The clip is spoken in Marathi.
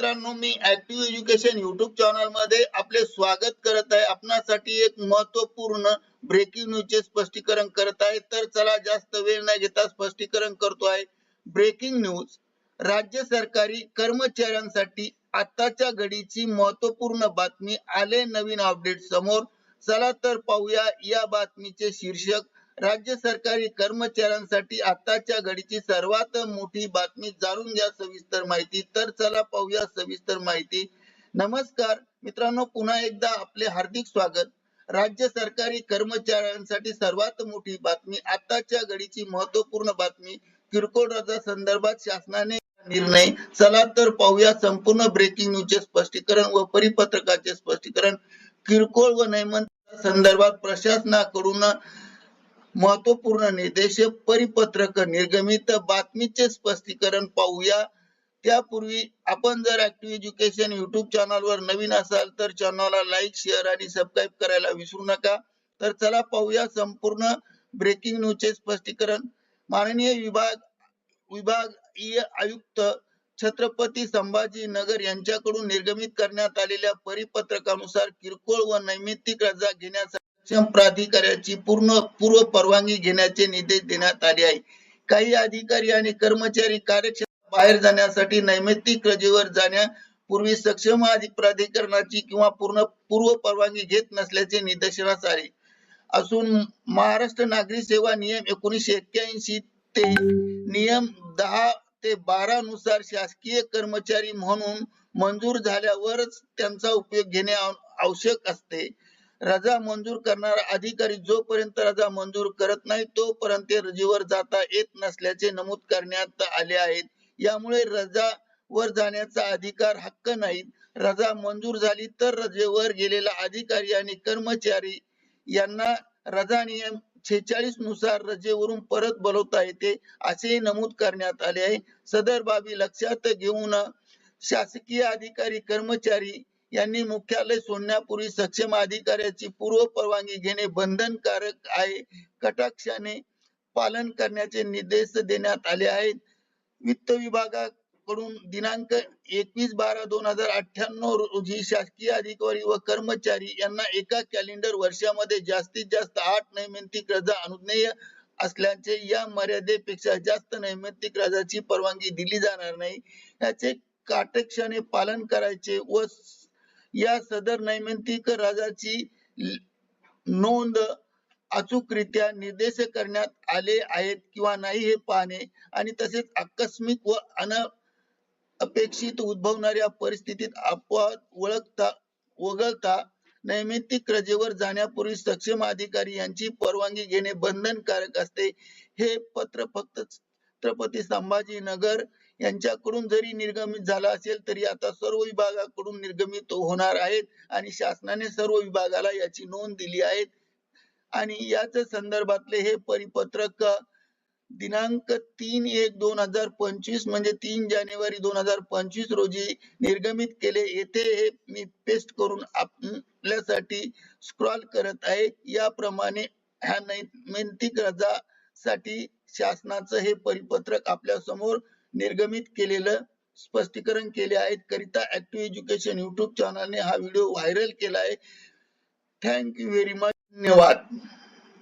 मित्रांनो मी ऍक्टिव्ह एज्युकेशन युट्यूब चॅनलमध्ये आपले स्वागत करत आहे. आपणासाठी एक महत्त्वपूर्ण ब्रेकिंग न्यूजचे स्पष्टीकरण करत आहे. तर चला जास्त वेळ न घेता स्पष्टीकरण करतो आहे. ब्रेकिंग न्यूज राज्य सरकारी कर्मचाऱ्यांसाठी आताच्या घडीची महत्त्वपूर्ण बातमी आले नवीन अपडेट समोर. चला तर पाहूया या बातमीचे शीर्षक. राज्य सरकारी कर्मचाऱ्यांसाठी आताच्या घडीची सर्वात मोठी बातमी जाणून घ्या सविस्तर माहिती. तर चला पाहूया सविस्तर माहिती. नमस्कार मित्रांनो पुन्हा एकदा आपले हार्दिक स्वागत. राज्य सरकारी कर्मचाऱ्यांसाठी सर्वात मोठी बातमी आताच्या घडीची महत्त्वपूर्ण बातमी किरकोळ रजा संदर्भात शासनाने निर्णय. चला तर पाहूया संपूर्ण ब्रेकिंग न्यूजचे स्पष्टीकरण व परिपत्रकाचे स्पष्टीकरण. किरकोळ व नैमंत संदर्भात प्रशासनाकडून महत्त्वपूर्ण निर्देश परिपत्रक निर्गमित बातमीचे स्पष्टीकरण पाहूया. त्यापूर्वी आपण जर ऍक्टिव्ह एज्युकेशन युट्यूब चॅनल वर नवीन असाल तर चॅनलला लाईक शेअर आणि सबस्क्राईब करायला विसरू नका. तर चला पाहूया संपूर्ण ब्रेकिंग न्यूजचे स्पष्टीकरण. माननीय विभाग विभागीय आयुक्त छत्रपती संभाजी नगर यांच्याकडून निर्गमित करण्यात आलेल्या परिपत्रकानुसार किरकोळ व नैमित्तिक रजा घेण्यासाठी प्राधिकाऱ्याची पूर्ण पूर्व परवानगी घेण्याचे निर्देश देण्यात आले आहे. काही अधिकारी आणि कर्मचारी कार्यक्षेत्रात बाहेर जाण्यासाठी नैमित्तिक रजेवर जाण्यापूर्वी सक्षम प्राधिकरणाची किंवा पूर्ण पूर्व परवानगी घेत नसल्याचे निदर्शनास आले. असून महाराष्ट्र नागरी सेवा नियम एकोणीसशे एक्क्याऐंशी ते नियम दहा ते बारा नुसार शासकीय कर्मचारी म्हणून मंजूर झाल्यावरच त्यांचा उपयोग घेणे आवश्यक असते. रजा मंजूर करणारा अधिकारी जोपर्यंत रजा मंजूर करत नाही तोपर्यंत ते रजेवर जाता येत नसल्याचे नमूद करण्यात आले आहेत. यामुळे रजा वर जाण्याचा अधिकार हक्क नाही रजा मंजूर झाली तर रजेवर गेलेला अधिकारी आणि कर्मचारी यांना रजा नियम छेचाळीसनुसार रजेवरून परत बोलवता येते असेही नमूद करण्यात आले आहे. सदर बाबी लक्षात घेऊन शासकीय अधिकारी कर्मचारी यांनी मुख्यालय सोडण्यापूर्वी सक्षम अधिकाऱ्याची पूर्व परवानगी घेणे बंधनकारक आहे. कटाक्षाने पालन करण्याचे निर्देश देण्यात आले आहेत. वित्त विभागाकडून दिनांक एकवीस बारा दोन हजार अठ्ठ्याण्णव रोजी शासकीय अधिकारी व कर्मचारी यांना एका कॅलेंडर वर्षामध्ये जास्तीत जास्त आठ नैमित्तिक रजा अनुज्ञेय असल्याचे या मर्यादेपेक्षा जास्त नैमित्तिक रजाची परवानगी दिली जाणार नाही. याचे काटेक्षाने पालन करायचे व या सदर नैमित्तिक राजाची नोंद अचूकरित्या निर्देश करण्यात आले आहेत किंवा नाही हे पाहणे आणि तसेच आकस्मिक व अन अपेक्षित उद्भवणाऱ्या परिस्थितीत अपवाद ओळखता वगळता नैमित्तिक रजेवर जाण्यापूर्वी सक्षम अधिकारी यांची परवानगी घेणे बंधनकारक असते. हे पत्र फक्त छत्रपती संभाजीनगर यांच्याकडून जरी निर्गमित झाला असेल तरी आता सर्व विभागाकडून निर्गमित होणार आहेत आणि शासनाने सर्व विभागाला याची नोंद दिली आहे. आणि याच संदर्भातले हे परिपत्रक दिनांक तीन एक दोन हजार पंचवीस म्हणजे तीन जानेवारी दोन हजार पंचवीस रोजी निर्गमित केले येथे हे मी पेस्ट करून आपल्यासाठी स्क्रॉल करत आहे. याप्रमाणे ह्या नैमित्तिक रजा साठी शासनाचं हे परिपत्रक आपल्यासमोर निर्गमित केलेलं स्पष्टीकरण केले आहेत. करिता ऍक्टिव्ह एज्युकेशन युट्यूब चॅनलने हा व्हिडिओ व्हायरल केला आहे. थँक यू व्हेरी मच धन्यवाद.